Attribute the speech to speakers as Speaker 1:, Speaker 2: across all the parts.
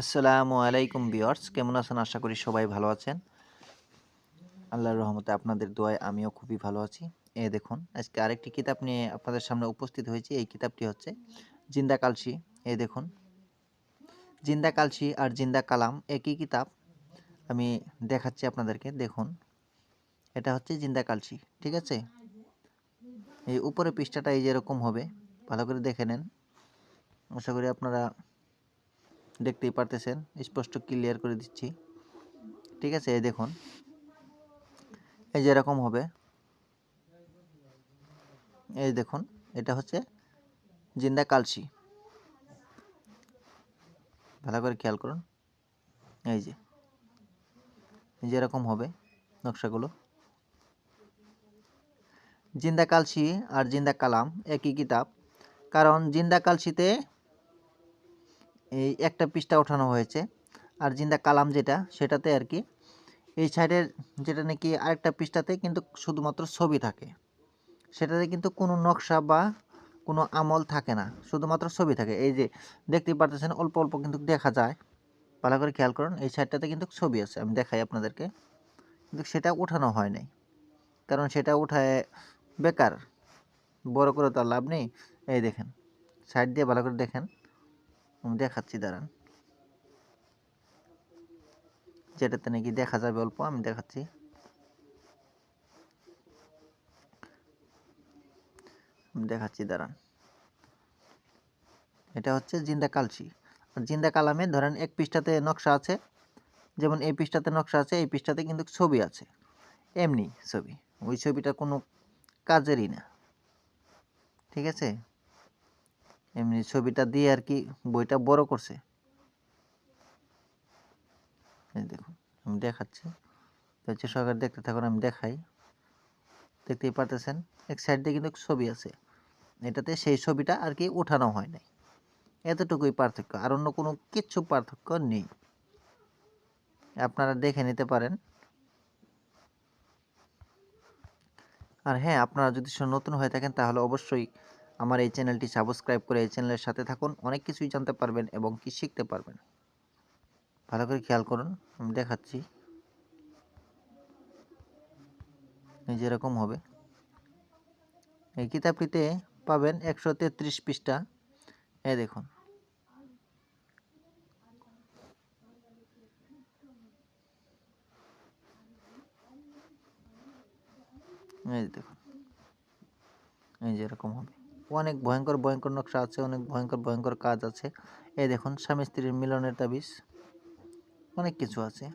Speaker 1: আসসালামু আলাইকুম বিয়ার্স কেমন আছেন? আশা করি সবাই ভালো আছেন। আল্লাহর রহমতে আপনাদের দোয়ায় আমিও খুবই ভালো আছি। এ দেখুন, আজকে আরেকটি কিতাব নিয়ে আপনাদের সামনে উপস্থিত হয়েছি। এই কিতাবটি হচ্ছে জিন্দা কালসি। এ দেখুন, জিন্দা কালসি আর জিন্দা কালাম একই কিতাব। আমি দেখাচ্ছি আপনাদেরকে, দেখুন। এটা হচ্ছে জিন্দা কালসি, ঠিক আছে? এই উপরে পৃষ্ঠাটা এই যেরকম হবে, ভালো করে দেখে নেন। আশা করি আপনারা দেখতেই পারতেছেন, স্পষ্ট ক্লিয়ার করে দিচ্ছি। ঠিক আছে, এই দেখুন। এই যে এরকম হবে। এই দেখুন, এটা হচ্ছে জিন্দা কালসি। ভালো করে খেয়াল করুন। এই যে এই যে এরকম হবে নকশাগুলো। জিন্দা কালসি আর জিন্দা কালাম একই কিতাব, কারণ জিন্দা কালসিতে এই একটা পৃষ্ঠা ওঠানো হয়েছে। আর জিন্দা কালাম যেটা, সেটাতে আর কি, এই সাইডের যেটা নাকি আরেকটা পৃষ্ঠাতে কিন্তু শুধুমাত্র ছবি থাকে। সেটাতে কিন্তু কোনো নকশা বা কোনো আমল থাকে না, শুধুমাত্র ছবি থাকে। এই যে দেখতে পারতেছেন, অল্প অল্প কিন্তু দেখা যায়। ভালো করে খেয়াল করুন, এই সাইডটাতে কিন্তু ছবি আছে, আমি দেখাই আপনাদেরকে। কিন্তু সেটা ওঠানো হয় নাই, কারণ সেটা উঠায় বেকার, বড় করে তো লাভ নেই। এই দেখেন, সাইড দিয়ে ভালো করে দেখেন। আমি দেখাচ্ছি, দাঁড়ান। যেটাতে নাকি দেখা যাবে অল্প, আমি দেখাচ্ছি। দেখাচ্ছি, দাঁড়ান। এটা হচ্ছে জিন্দা কালসি আর জিন্দা কালামে ধরেন এক পৃষ্ঠাতে নকশা আছে, যেমন এই পৃষ্ঠাতে নকশা আছে, এই পৃষ্ঠাতে কিন্তু ছবি আছে। এমনি ছবি। ওই ছবিটা কোনো কাজেরই না। ঠিক আছে? এমনি ছবিটা দিয়ে আর কি বইটা বড় করছে। দেখুন, আমি দেখাচ্ছি। হচ্ছে সরকার দেখতে থাকুন, আমি দেখাই। দেখতেই পারতেছেন, এক সাইড কিন্তু ছবি আছে। এটাতে সেই ছবিটা আর কি উঠানো হয় নাই। এতটুকুই পার্থক্য, আর অন্য কোনো কিচ্ছু পার্থক্য নেই। আপনারা দেখে নিতে পারেন। আর হ্যাঁ আপনারা যদি নতুন হয়ে থাকেন, তাহলে অবশ্যই আমার এই চ্যানেলটি সাবস্ক্রাইব করে এই চ্যানেলের সাথে থাকুন। অনেক কিছুই জানতে পারবেন এবং কি শিখতে পারবেন। ভালো করে খেয়াল করুন, আমি দেখাচ্ছি। যেরকম হবে। এই কিতাবটিতে পাবেন একশো তেত্রিশ পৃষ্ঠা। এ দেখুন। এই দেখুন। এই যে এরকম হবে। অনেক ভয়ঙ্কর ভয়ঙ্কর নকশা আছে, অনেক ভয়ঙ্কর ভয়ঙ্কর কাজ আছে। এই দেখুন, স্বামী স্ত্রীর মিলনের তাবিজ। অনেক কিছু আছে।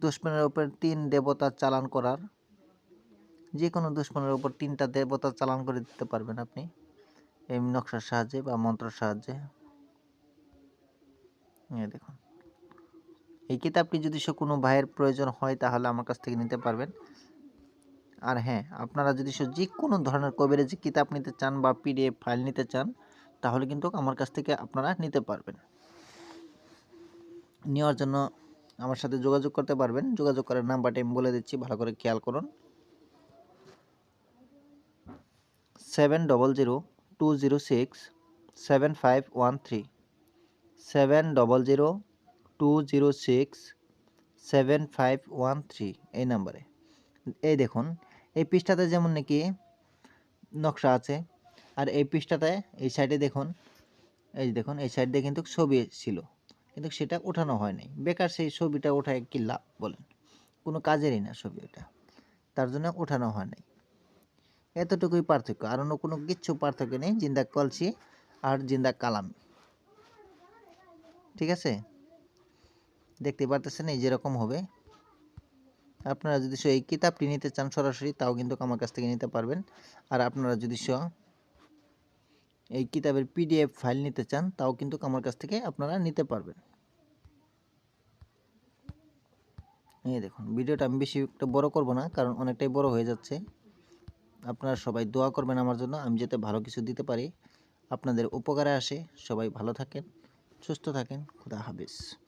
Speaker 1: দুশ্মনের উপর তিন দেবতা চালান করার। যে কোনো দুশ্মনের উপর তিনটা দেবতা চালান করে দিতে পারবেন আপনি। এই নকশার সাহায্যে বা মন্ত্রের সাহায্যে। দেখুন। এই কিতাবটি যদি সে কোনো ভাইয়ের প্রয়োজন হয়, তাহলে আমার কাছ থেকে নিতে পারবেন। আর হ্যাঁ আপনারা যদি যে কোনো ধরনের কবিরাজি কিতাব নিতে চান বা পিডিএফ ফাইল নিতে চান, তাহলে কিন্তু আমার কাছ থেকে আপনারা নিতে পারবেন। নেওয়ার জন্য আমার সাথে যোগাযোগ করতে পারবেন। যোগাযোগ করার নাম্বারটা আমি বলে দিচ্ছি, ভালো করে খেয়াল করুন। Seven double zero two zero six seven five one three seven double zero two zero six seven five one three এই নাম্বারে। এই দেখুন এই পৃষ্ঠাতে যেমন নাকি নকশা আছে, আর এই পৃষ্ঠাতে এই সাইডে দেখুন, এই দেখুন, এই সাইড দিয়ে কিন্তু ছবি ছিল, কিন্তু সেটা ওঠানো হয় নাই বেকার সেই ছবিটা ওঠায় কি লাভ বলেন? কোনো কাজেরই না ছবি ওটা, তার জন্য ওঠানো হয় নাই এতটুকুই পার্থক্য, আর অন্য কোনো কিচ্ছু পার্থক্য নেই, জিন্দা কলসি আর জিন্দা কালাম। ঠিক আছে? দেখতে পারতেছেন এই যেরকম হবে। আপনারা যদি এই কিতাবটি নিতে চান সরাসরি, তাও কিন্তু আমার কাছ থেকে নিতে পারবেন। আর আপনারা যদি এই কিতাবের পিডিএফ ফাইল নিতে চান, তাও কিন্তু আমার কাছ থেকে আপনারা নিতে পারবেন। এই দেখুন, ভিডিওটা আমি বেশি একটা বড় করব না, কারণ অনেকটাই বড় হয়ে যাচ্ছে। আপনারা সবাই দোয়া করবেন আমার জন্য, আমি যাতে ভালো কিছু দিতে পারি। আপনাদের উপকারে আসে। সবাই ভালো থাকেন, সুস্থ থাকেন। খুদা হাফিজ।